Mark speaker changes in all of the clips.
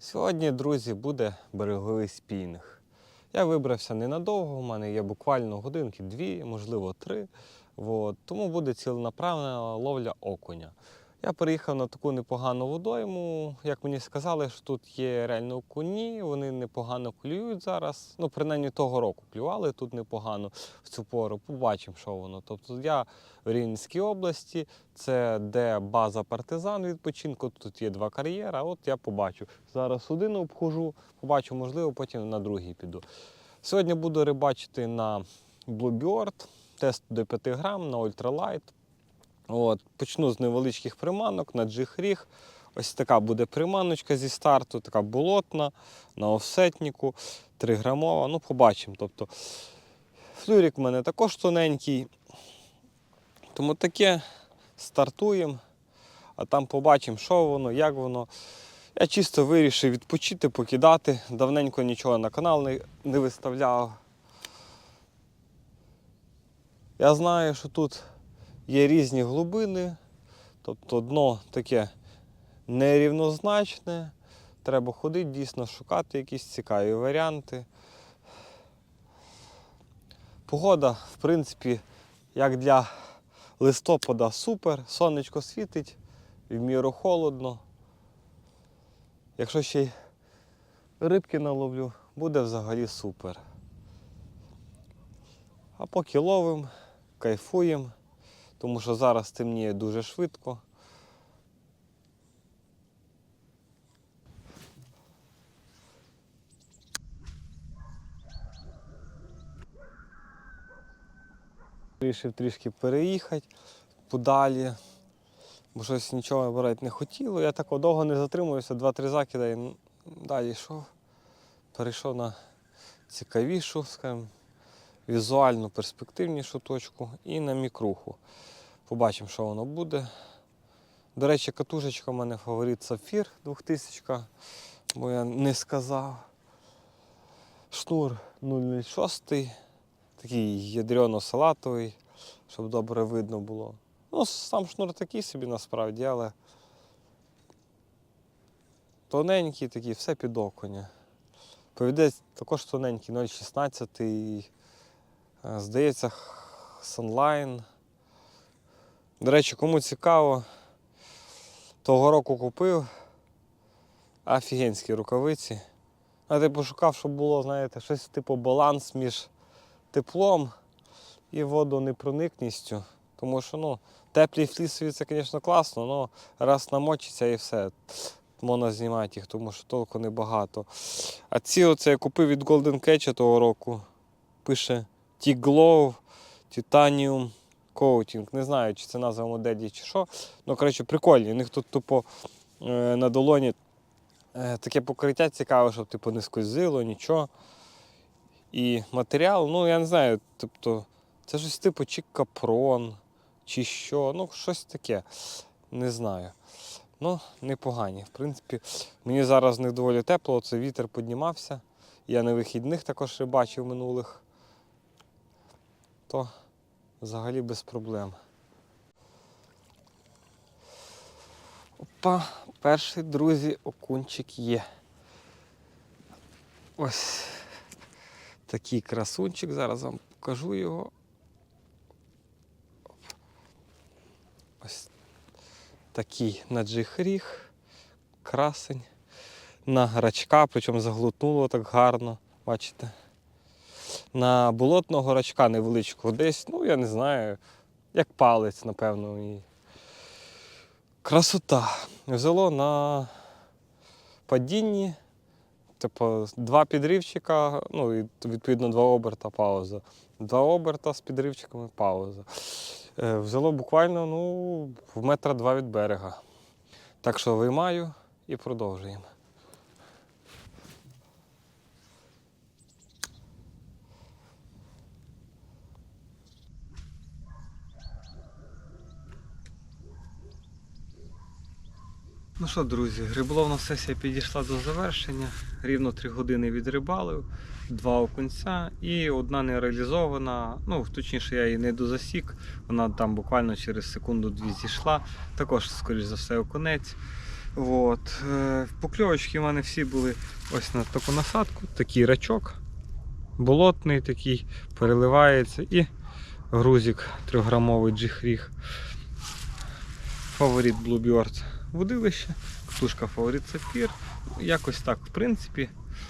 Speaker 1: Сьогодні, друзі, буде береговий спінг. Я вибрався ненадовго, у мене є буквально годинки дві, можливо, три. От. Тому буде ціленаправна ловля окуня. Я приїхав на таку непогану водойму. Як мені сказали, що тут є реально окуні, вони непогано клюють зараз. Ну, принаймні того року клювали тут непогано в цю пору. Побачимо, що воно. Тобто я в Рівненській області, це де база партизан відпочинку. Тут є два кар'єра. От я побачу. Зараз один обхожу, побачу, можливо, потім на другий піду. Сьогодні буду рибачити на Bluebird, тест до 5 грам, на ультралайт. От, почну з невеличких приманок на джиг-ріг. Ось така буде приманочка зі старту, така болотна, на офсетнику, 3 грамова. Ну, побачимо. Тобто, флюрик в мене також тоненький. Тому таке стартуємо, а там побачимо, що воно, як воно. Я чисто вирішив відпочити, покидати. Давненько нічого на канал не, не виставляв. Я знаю, що тут є різні глибини, тобто дно таке нерівнозначне. Треба ходити, дійсно шукати якісь цікаві варіанти. Погода, в принципі, як для листопада, супер. Сонечко світить, в міру холодно. Якщо ще й рибки наловлю, буде взагалі супер. А поки ловимо, кайфуємо, тому що зараз темніє дуже швидко. Вирішив трішки переїхати подалі, бо щось нічого брати не хотіло. Я так довго не затримуюся, два-три закида і далі йшов. Перейшов на цікавішу, скажімо, візуально перспективнішу точку і на мікруху. Побачимо, що воно буде. До речі, катушечка у мене фаворит Сапфір 2000, бо я не сказав. Шнур 006, такий ядрено-салатовий, щоб добре видно було. Ну, сам шнур такий собі насправді, але тоненький такий, все під окуня. Повідець також тоненький, 0,16. і, е, Здається, Sunline. До речі, кому цікаво, того року купив офігенські рукавиці. А ти пошукав, щоб було, знаєте, щось типу баланс між теплом і водонепроникністю. Тому що ну, теплі флісові це, звісно, класно, але раз намочиться і все. Можна знімати їх, тому що толку небагато. А ці оце я купив від Golden Catch того року. Пише T-Glow Titanium Coating. Не знаю, чи це назва моделі чи що. Ну, коротше, прикольні. У них тут тупо е, на долоні е, таке покриття цікаве, щоб типу, не скользило, нічого. І матеріал, ну я не знаю, тобто, це щось типу чи капрон, чи що, ну щось таке. Не знаю. Ну, непогані. В принципі, мені зараз не доволі тепло, це вітер піднімався. Я на вихідних також бачив минулих. То взагалі без проблем. Опа, перший, друзі, окунчик є. Ось такий красунчик, зараз вам покажу його. Ось такий на джихріг, красень, на грачка, причому заглутнуло так гарно, бачите. На болотного грачка невеличкого десь, ну я не знаю, як палець, напевно. І... Красота. Взяло на падінні, типу, два підривчика, ну і відповідно два оберта, пауза. Два оберта з підривчиками, пауза. Е, Взяло буквально ну, в метра два від берега. Так що виймаю і продовжуємо. Ну що, друзі, гриболовна сесія підійшла до завершення. Рівно 3 години відрибалив, два окунця і одна не реалізована. Ну, точніше, я її не дозасік. Вона там буквально через секунду-дві зійшла. Також, скоріш за все, окунець. От. е, Покльовочки в мене всі були ось на таку насадку, такий рачок, болотний такий, переливається і грузик 3-грамовий джихріг. Фаворит Bluebird водилище, ктушка фаворит Сапфір. Якось так, в принципі.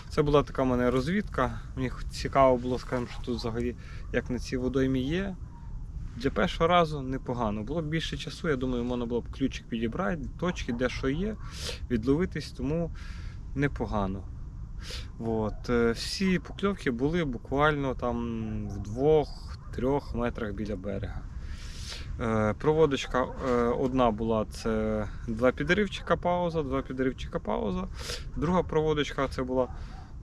Speaker 1: Це була така мене розвідка. Мені цікаво було, скажімо, що тут взагалі як на цій водоймі є. Для першого разу непогано. Було б більше часу, я думаю, можна було б ключик підібрати, точки, де що є, відловитись, тому непогано. От. е, Всі покльовки були буквально там в двох-трьох метрах біля берега. Е, Проводочка е, одна була це два підривчика пауза, два підривчика пауза. Друга проводочка це була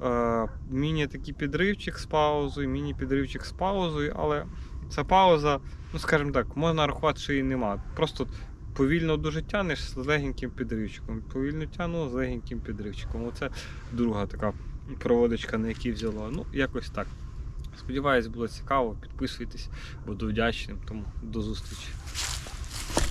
Speaker 1: е, міні такий підривчик з паузою, міні-підривчик з паузою, але ця пауза, ну скажімо так, можна рахувати, що її нема. Просто повільно дуже тянеш з легеньким підривчиком. Повільно тягну з легеньким підривчиком. Оце друга така проводочка, на якій взяла. Ну, якось так. Сподіваюсь, було цікаво. Підписуйтесь, буду вдячним. Тому до зустрічі.